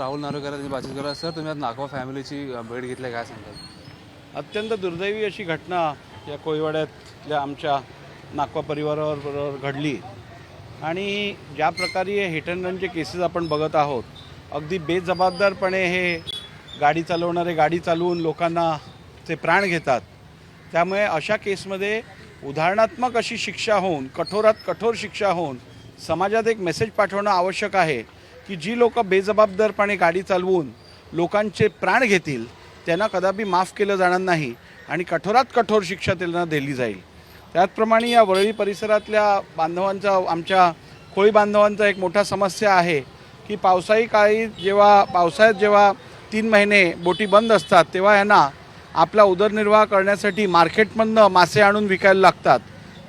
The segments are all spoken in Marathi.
राहुल नारोकर यांनी बातचीत करा सर तुम्ही आज नागवा फॅमिलीची भेट घेतली काय सांगतात अत्यंत दुर्दैवी अशी घटना या कोयवाड्यातल्या आमच्या नागवा परिवाराबरोबर घडली. आणि ज्या प्रकारे हे हिट अँड रनचे केसेस आपण बघत आहोत अगदी बेजबाबदारपणे हे गाडी चालवणारे गाडी चालवून लोकांना ते प्राण घेतात. त्यामुळे अशा केसमध्ये उदाहरणात्मक अशी शिक्षा होऊन कठोरात कठोर शिक्षा होऊन समाजात एक मेसेज पाठवणं आवश्यक आहे. की जी लोक बेजबाबदारपणे गाडी चालवून लोकांचे प्राण घेतील त्यांना कदापि माफ केलं जाणार नाही आणि कठोरात कठोर शिक्षा त्यांना दिली जाईल. त्याचप्रमाणे या वरळी परिसरातल्या बांधवांचा आमच्या कोळी बांधवांचा एक मोठा समस्या आहे की पावसाळी काळी जेव्हा पावसाळ्यात जेव्हा तीन महिने बोटी बंद असतात तेव्हा यांना आपला उदरनिर्वाह करण्यासाठी मार्केटमधनं मासे आणून विकायला लागतात.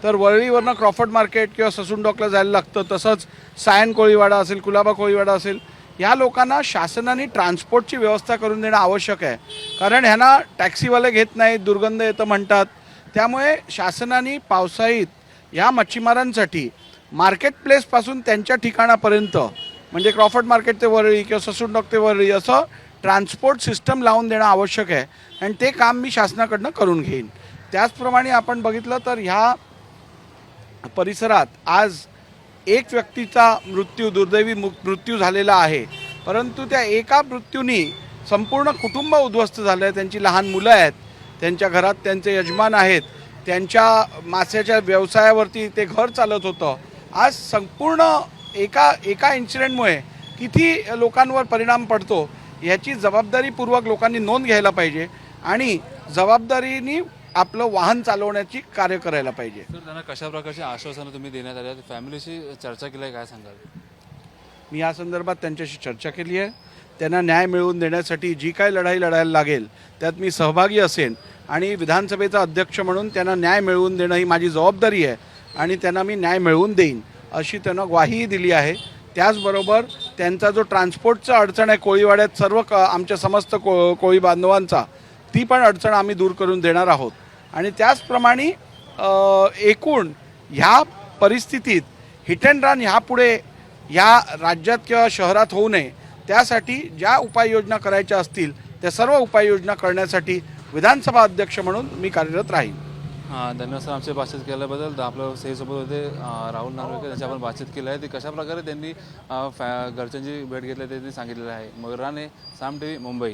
तर वरळीवरनं क्रॉफर्ड मार्केट किंवा ससून डॉकला जायला लागतं. तसंच सायन कोळीवाडा असेल कुलाबा कोळीवाडा असेल ह्या लोकांना शासनाने ट्रान्सपोर्टची व्यवस्था करून देणं आवश्यक आहे. कारण ह्यांना टॅक्सीवाले घेत नाहीत दुर्गंध येतं म्हणतात. त्यामुळे शासनाने पावसाळीत ह्या मच्छीमारांसाठी मार्केट प्लेसपासून त्यांच्या ठिकाणापर्यंत म्हणजे क्रॉफर्ड मार्केट ते वरळी किंवा ससून डॉक ते वरळी असं ट्रान्सपोर्ट सिस्टम लावून देणं आवश्यक आहे. आणि ते काम मी शासनाकडनं करून घेईन. त्याचप्रमाणे आपण बघितलं तर ह्या परिसरात आज एक व्यक्तीचा मृत्यू दुर्दैवी मृत्यू झालेला आहे. परंतु त्या एका मृत्यूनी संपूर्ण कुटुंब उद्ध्वस्त झालं आहे त्यांची लहान मुलं आहेत. त्यांच्या घरात त्यांचे यजमान आहेत. त्यांच्या मास्याच्या व्यवसायावरती ते घर चालत होतं. आज संपूर्ण एका एका इन्सिडेंटमुळे किती लोकांवर परिणाम पडतो याची जबाबदारीपूर्वक लोकांनी नोंद घ्यायला पाहिजे. आणि जबाबदारीनी आपलं वाहन चालवण्याची कार्य करायला पाहिजे. सर त्यांना कशा प्रकारची आश्वासनं तुम्ही देण्यात आल्या फॅमिलीशी चर्चा केली आहे काय सांगाल? मी या संदर्भात त्यांच्याशी चर्चा केली आहे. त्यांना न्याय मिळवून देण्यासाठी जी काय लढाई लढायला लागेल त्यात मी सहभागी असेन आणि विधानसभेचा अध्यक्ष म्हणून त्यांना न्याय मिळवून देणं ही माझी जबाबदारी आहे आणि त्यांना मी न्याय मिळवून देईन अशी त्यांना ग्वाहीही दिली आहे. त्याचबरोबर त्यांचा जो ट्रान्सपोर्टचा अडचण आहे कोळीवाड्यात सर्व क आमच्या समस्त को कोळी बांधवांचा ती पण अडचण आम्ही दूर करून देणार आहोत. आणि त्याचप्रमाणे एकूण ह्या परिस्थितीत हिट अँड रन ह्यापुढे ह्या राज्यात किंवा शहरात होऊ नये त्यासाठी ज्या उपाययोजना करायच्या असतील त्या सर्व उपाययोजना करण्यासाठी विधानसभा अध्यक्ष म्हणून मी कार्यरत राहीन. धन्यवाद सर. आमची बातचीत केल्याबद्दल तर आपल्या सेसोबत होते राहुल नार्वेकर यांची आपण बातचीत केली आहे. ती कशाप्रकारे त्यांनी फॅ घरच्यांची भेट घेतली आहे त्यांनी सांगितलेलं आहे. मग साम टी व्ही मुंबई.